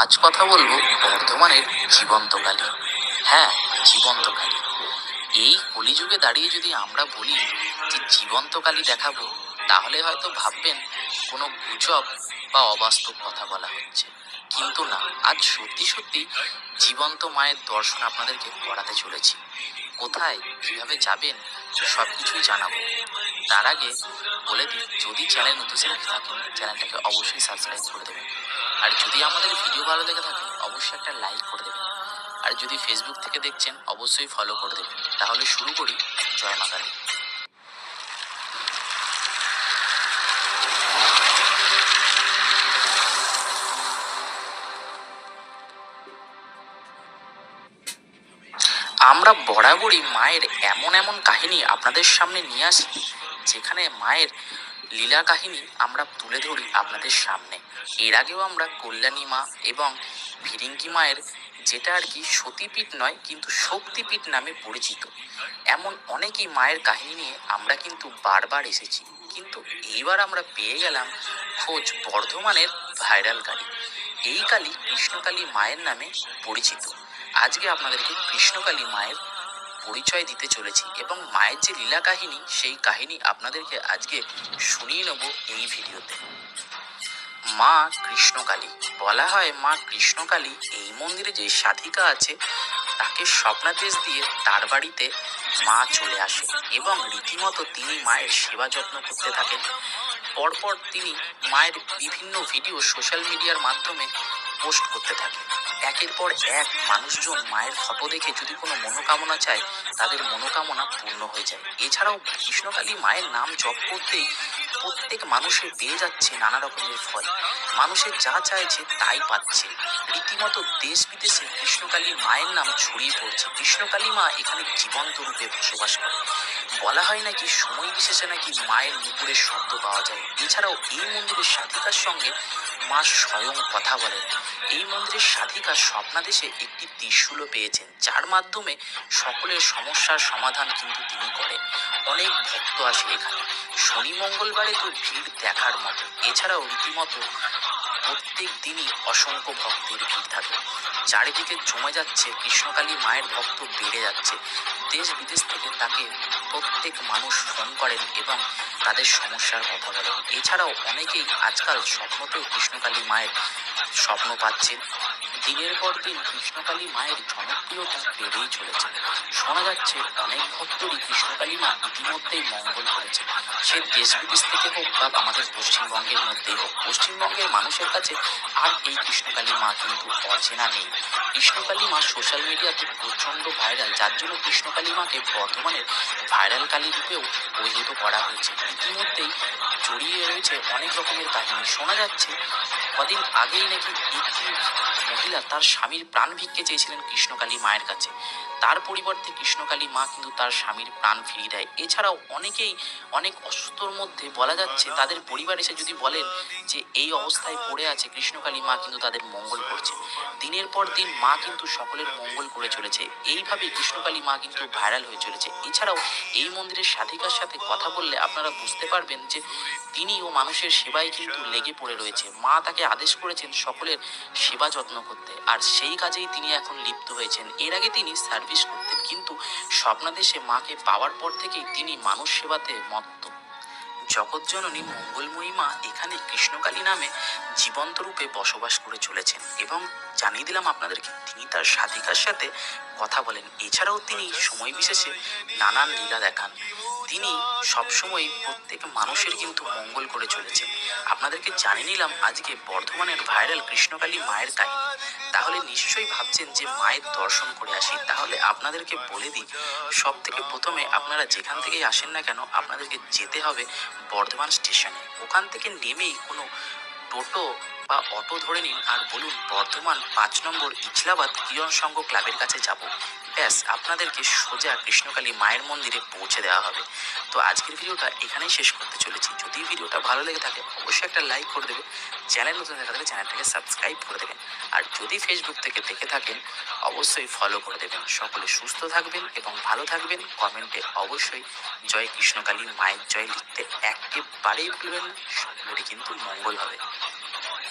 আজ কথা বলব বর্ধমানের জীবন্ত কালী হ্যাঁ জীবন্ত কালী এই কলিযুগে দাঁড়িয়ে যদি আমরা বলি যে জীবন্ত কালী দেখাবো, তাহলে হয়তো ভাববেন কোনো গুজব বা অবাস্তব কথা বলা হচ্ছে। কিন্তু না, আজ সত্যি সত্যি জীবন্ত মায়ের দর্শন আপনাদেরকে করাতে চলেছি। কোথায়, কীভাবে যাবেন সব কিছুই জানাব। তার আগে বলে দিই, যদি চ্যানেল নতুন থাকেন চ্যানেলটাকে অবশ্যই সাবস্ক্রাইব করে দেবেন। আর যদি আমাদের ভিডিও ভালো লেগে থাকে, অবশ্যই একটা লাইক করে দেবেন। আর যদি ফেসবুক থেকে দেখছেন, অবশ্যই ফলো করে দেবেন। তাহলে শুরু করি জয় মা কালী। আমরা বরাবরই মায়ের এমন এমন কাহিনী আপনাদের সামনে নিয়ে আসি, যেখানে মায়ের লীলা কাহিনী আমরা তুলে ধরি আপনাদের সামনে। এর আগেও আমরা কল্যাণী মা এবং ভিরিঙ্গি মায়ের যেটা আর কি সতীপীঠ নয়, কিন্তু শক্তিপীঠ নামে পরিচিত। এমন অনেকই মায়ের কাহিনী নিয়ে আমরা কিন্তু বারবার এসেছি। কিন্তু এইবার আমরা পেয়ে গেলাম খোঁজ বর্ধমানের ভাইরাল কালী। এই কালী কৃষ্ণকালী মায়ের নামে পরিচিত। আজকে আপনাদেরকে কৃষ্ণকালী মায়ের পরিচয় দিতে চলেছি এবং মায়ের যে লীলা কাহিনী, সেই কাহিনী আপনাদেরকে আজকে শুনিয়ে নেব এই ভিডিওতে। মা কৃষ্ণকালী। বলা হয় মা কৃষ্ণকালী এই মন্দিরে যে সাধিকা আছে, তাকে স্বপ্নাদেশ দিয়ে তার বাড়িতে মা চলে আসে এবং রীতিমতো তিনি মায়ের সেবা যত্ন করতে থাকেন। পরপর তিনি মায়ের বিভিন্ন ভিডিও সোশ্যাল মিডিয়ার মাধ্যমে পোস্ট করতে থাকে। একের পর এক মানুষজন মায়ের ফটো দেখে যদি কোনো মনোকামনা চায়, তাদের মনোকামনা পূর্ণ হয়ে যায়। এছাড়াও কৃষ্ণকালী মায়ের নাম জপ করতেই প্রত্যেক মানুষের পেয়ে যাচ্ছে নানা রকমের ফল। মানুষের যা চাইছে তাই পাচ্ছে। রীতিমতো দেশ বিদেশে কৃষ্ণকালী মায়ের নাম ছড়িয়ে পড়ছে। কৃষ্ণকালী মা এখানে জীবন্ত রূপে বসবাস করে বলা হয় নাকি সময় বিশেষে নাকি মায়ের নুপুরের শব্দ পাওয়া যায়। এছাড়াও এই মন্দিরের সাধিকার সঙ্গে মা স্বয়ং কথা বলেন। এই মন্দিরের সাধিকা স্বপ্নাদেশে একটি ত্রিশূলও পেয়েছেন, যার মাধ্যমে সকলের সমস্যার সমাধান কিন্তু তিনি করেন। অনেক ভক্ত আসে এখানে। শনি মঙ্গলবারে তো ভিড় দেখার মতো। এছাড়াও রীতিমতো প্রত্যেক দিনই অসংখ্য ভক্তের ভিড় থাকে। চারিদিকে জমে যাচ্ছে কৃষ্ণকালী মায়ের ভক্ত বেড়ে যাচ্ছে। দেশ বিদেশ থেকে তাকে প্রত্যেক মানুষ ফোন করেন এবং তাদের সমস্যার কথা বলেন। এছাড়াও অনেকেই আজকাল স্বপ্নতেও কৃষ্ণকালী মায়ের স্বপ্ন পাচ্ছেন। দিনের পর দিন কৃষ্ণকালী মায়ের জনপ্রিয়তা বেড়েই চলেছে। শোনা যাচ্ছে, অনেক ভক্তরই কৃষ্ণকালী মা ইতিমধ্যেই মঙ্গল করেছে সে দেশ বিদেশ থেকে হোক বা আমাদের পশ্চিমবঙ্গের মধ্যেই হোক, পশ্চিমবঙ্গের মানুষের কাছে আর এই কৃষ্ণকালী মা কিন্তু অচেনা নেই। কৃষ্ণকালী মা সোশ্যাল মিডিয়াতে প্রচণ্ড ভাইরাল, যার জন্য কৃষ্ণকালী মাকে বর্তমানের ভাইরাল কালী রূপেও অভিহিত করা হয়েছে। ইতিমধ্যেই জড়িয়ে রয়েছে অনেক রকমের কাহিনী। শোনা যাচ্ছে, কদিন আগেই নাকি একটি মহিলা তার স্বামীর প্রাণ ভিক্ষে চেয়েছিলেন কৃষ্ণকালী মায়ের কাছে। তার পরিবর্তে কৃষ্ণকালী মা কিন্তু তার স্বামীর প্রাণ ফিরিয়ে দেয়। এছাড়াও অনেকেই অনেক অসুস্থর মধ্যে বলা যাচ্ছে, তাদের পরিবার এসে যদি বলেন যে এই অবস্থায় পড়ে আছে, কৃষ্ণকালী মা কিন্তু তাদের মঙ্গল করছে। দিনের পর দিন মা কিন্তু সকলের মঙ্গল করে চলেছে। এইভাবে কৃষ্ণকালী মা কিন্তু ভাইরাল হয়ে চলেছে। এছাড়াও এই মন্দিরের সাধিকার সাথে কথা বললে আপনারা বুঝতে পারবেন যে তিনি ও মানুষের সেবায় কিন্তু লেগে পড়ে রয়েছে। মা তাকে আদেশ করেছেন সকলের সেবা যত্ন করতে। আর সেই কাজেই তিনি এখন লিপ্ত হয়েছেন। এর আগে তিনি সার্ভিস করতেন কিন্তু স্বপ্নাদেশে মাকে পাওয়ার পর থেকেই তিনি মানুষ সেবাতে মত্ত। জগৎজননী মঙ্গলময়ী মা এখানে কৃষ্ণকালী নামে জীবন্ত রূপে বসবাস করে চলেছেন এবং জানিয়ে দিলাম আপনাদেরকে তিনি তার সাধিকার সাথে কথা বলেন। এছাড়াও তিনি সময় বিশেষে নানান লীলা দেখান। তিনি সবসময় প্রত্যেক মানুষের কিন্তু মঙ্গল করে চলেছে আপনাদেরকে জানিয়ে নিলাম, আজকে বর্ধমানের ভাইরাল কৃষ্ণকালী মায়ের কাহিনী তাহলে নিশ্চয়ই ভাবছেন যে মায়ের দর্শন করে আসি। তাহলে আপনাদেরকে বলে দিই সব থেকে প্রথমে আপনারা যেখান থেকেই আসেন না কেন, আপনাদেরকে যেতে হবে বর্ধমান স্টেশনে। ওখান থেকে নেমেই কোনো টোটো বা অটো ধরে নিন আর বলুন বর্ধমান পাঁচ নম্বর ইছলাবাদ কিরণ সংঘ ক্লাবের কাছে যাব। ব্যাস, আপনাদেরকে সোজা কৃষ্ণকালী মায়ের মন্দিরে পৌঁছে দেওয়া হবে। তো আজকের ভিডিওটা এখানেই শেষ করতে চলেছি। যদি ভিডিওটা ভালো লেগে থাকে, অবশ্যই একটা লাইক করে দেবে চ্যানেল নতুন দেখা থাকলে চ্যানেলটাকে সাবস্ক্রাইব করে দেবেন। আর যদি ফেসবুক থেকে দেখে থাকেন, অবশ্যই ফলো করে দেবেন। সকলে সুস্থ থাকবেন এবং ভালো থাকবেন। কমেন্টে অবশ্যই জয় কৃষ্ণকালী মায়ের জয় লিখতে একেবারেই ভুলবেন সকলেরই কিন্তু মঙ্গল হবে।